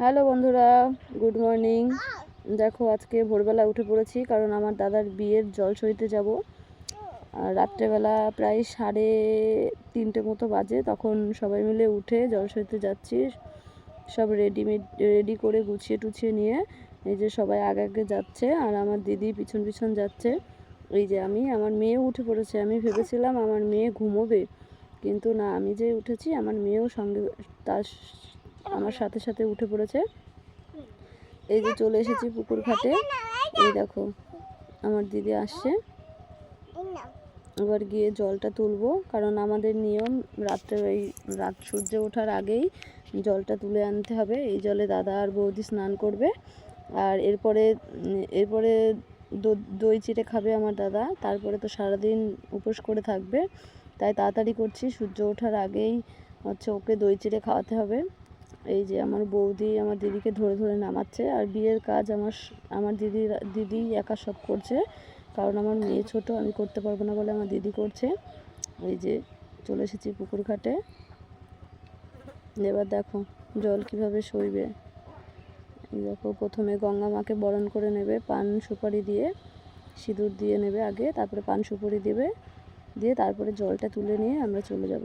Hello বন্ধুরা, good morning. দেখো, আজকে ভোরবেলা উঠে পড়েছি, কারণ আমার দাদার বিয়ের জল সইতে যাব। আর রাত্রেবেলা প্রায় সাড়ে তিনটে মতো বাজে, তখন সবাই মিলে উঠে জল সইতে যাচ্ছি। সব রেডিমেড রেডি করে গুছিয়ে টুছিয়ে নিয়ে, এই যে সবাই আগে আগে যাচ্ছে, আর আমার দিদি পিছন পিছন যাচ্ছে। এই যে আমি, আমার মেয়েও উঠে পড়েছে। আমি ভেবেছিলাম আমার মেয়ে ঘুমোবে, কিন্তু না, আমি যে উঠেছি, আমার মেয়েও সঙ্গে, তার আমার সাথে সাথে উঠে পড়েছে। এই যে চলে এসেছি পুকুর ঘাটে। এই দেখো, আমার দিদি আসছে। এবার গিয়ে জলটা তুলবো, কারণ আমাদের নিয়ম রাত্রে এই রাত সূর্য ওঠার আগেই জলটা তুলে আনতে হবে। এই জলে দাদা আর বৌদি স্নান করবে। আর এরপরে এরপরে দই চিড়ে খাবে আমার দাদা। তারপরে তো সারাদিন উপোস করে থাকবে। তাই তাড়াতাড়ি করছি, সূর্য ওঠার আগেই হচ্ছে ওকে দই চিড়ে খাওয়াতে হবে। এই যে আমার বৌদি আমার দিদিকে ধরে ধরে নামাচ্ছে আর বিয়ের কাজ আমার আমার দিদি দিদি একা সব করছে। কারণ আমার মেয়ে ছোট, আমি করতে পারব না বলে আমার দিদি করছে। এই যে চলে এসেছি পুকুর ঘাটে। এবার দেখো জল কীভাবে সইবে। দেখো প্রথমে গঙ্গা মাকে বরণ করে নেবে, পান সুপারি দিয়ে, সিঁদুর দিয়ে নেবে আগে, তারপরে পান সুপারি দেবে, দিয়ে তারপরে জলটা তুলে নিয়ে আমরা চলে যাব।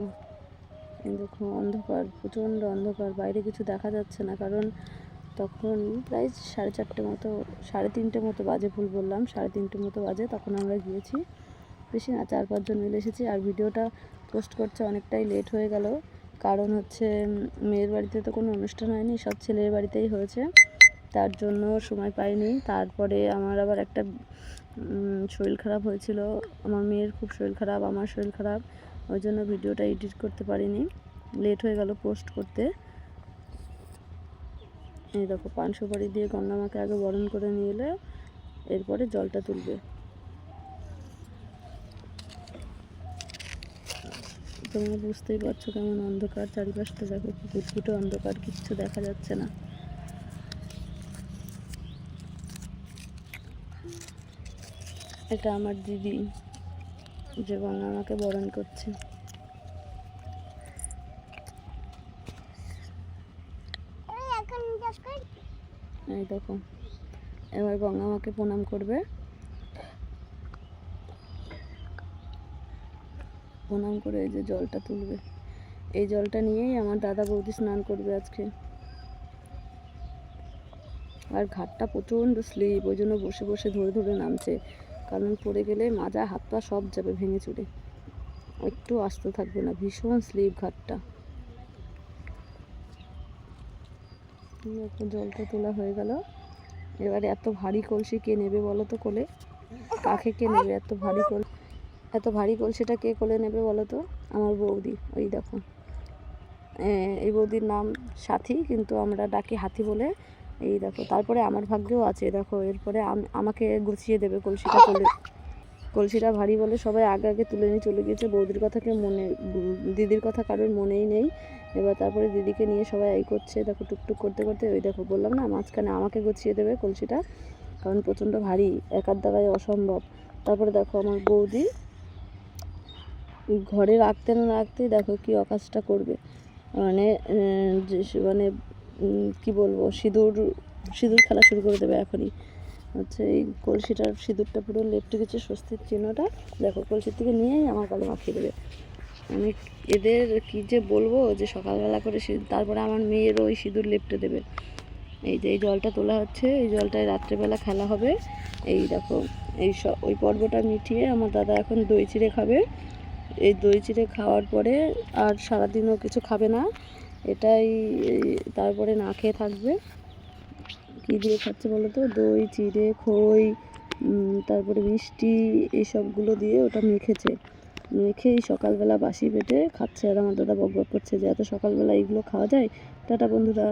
এই দেখো অন্ধকার, প্রচণ্ড অন্ধকার, বাইরে কিছু দেখা যাচ্ছে না, কারণ তখন প্রায় সাড়ে চারটে মতো, সাড়ে তিনটে মতো বাজে ভুল বললাম, সাড়ে তিনটে মতো বাজে, তখন আমরা গিয়েছি। বেশি না, চার পাঁচজন মিলে এসেছি, আর ভিডিওটা পোস্ট করতে অনেকটাই লেট হয়ে গেল। কারণ হচ্ছে মেয়ের বাড়িতে তো কোনো অনুষ্ঠান হয়নি, সব ছেলের বাড়িতেই হয়েছে। তার জন্য সময় পাইনি। তারপরে আমার আবার একটা শরীর খারাপ হয়েছিল। আমার মেয়ের খুব শরীর খারাপ, আমার শরীর খারাপ। ওই জন্য ভিডিওটা এডিট করতে পারিনি। লেট হয়ে গেল পোস্ট করতে। এই দেখো, পান সুপারি দিয়ে গঙ্গা মাকে আগে বরণ করে নিয়ে এলে এরপরে জলটা তুলবে। তোমরা বুঝতেই পারছ কেমন অন্ধকার, চারিপাশটা দেখো কুটকুটে অন্ধকার, কিচ্ছু দেখা যাচ্ছে না। এটা আমার দিদি। যে গঙ্গা আমাকে বরণ করছে। এই দেখো এবার গঙ্গা মাকে প্রণাম করবে। প্রণাম করে এই যে জলটা তুলবে। এই জলটা নিয়েই আমার দাদা বৌদি স্নান করবে আজকে। আর ঘাটটা প্রচণ্ড স্লিপ ওই জন্য বসে বসে ধরে ধরে নামছে। কারণ পড়ে গেলে মাজা হাত পা সব যাবে ভেঙে চুরে। একটু আস্তে থাকবে না, ভীষণ স্লিপ ঘাটটা। জলটা তোলা হয়ে গেল। এবারে এত ভারী কলসি কে নেবে বলো তো কোলে? কাকে কে নেবে এত ভারী কল, এত ভারী কলসিটা কে কোলে নেবে বলো তো? আমার বৌদি, ওই দেখো। এই বৌদির নাম সাথী, কিন্তু আমরা ডাকি হাতি বলে। এই দেখো তারপরে আমার ভাগ্যেও আছে দেখো এরপরে আম- আমাকে গুছিয়ে দেবে কলসিটা কোলে কলসিটা ভারী বলে সবাই আগে আগে তুলে নিয়ে চলে গিয়েছে বৌদির কথা কেউ মনে দিদির কথা কারোর মনেই নেই। এবার তারপরে দিদিকে নিয়ে সবাই এই করছে দেখো টুকটুক করতে করতে ওই দেখো বললাম না মাঝখানে আমাকে গুছিয়ে দেবে কলসিটা কারণ প্রচণ্ড ভারী একার দ্বারাই অসম্ভব। তারপরে দেখো আমার বৌদি ঘরে রাখতে না রাখতেই দেখো কি অকাজটা করবে। মানে মানে কি বলব, সিঁদুর সিঁদুর খেলা শুরু করে দেবে এখনই। হচ্ছে এই কলসিটার সিঁদুরটা পুরো লেপটে গেছে স্বস্তির চিহ্নটা। দেখো, কলসির থেকে নিয়েই আমার গালে মাখিয়ে দেবে। আমি এদের কি যে বলব, যে সকালবেলা করে তারপরে আমার মেয়ের ওই সিঁদুর লেপটে দেবে। এই যে, এই জলটা তোলা হচ্ছে, এই জলটায় রাত্রেবেলা খেলা হবে। এই দেখো, এই ওই পর্বটা মিটিয়ে আমার দাদা এখন দই চিড়ে খাবে। এই দই চিড়ে খাওয়ার পরে আর সারাদিনও কিছু খাবে না। এটাই তারপরে না খেয়ে থাকবে। কী দিয়ে খাচ্ছে বলো তো? দই, চিড়ে, খই তারপরে মিষ্টি এইসবগুলো দিয়ে ওটা মেখেছে। মেখে এই সকালবেলা বাসি পেটে খাচ্ছে। আর আমার দাদা বক বক করছে যে, এত সকালবেলা এইগুলো খাওয়া যায়? টাটা বন্ধুরা।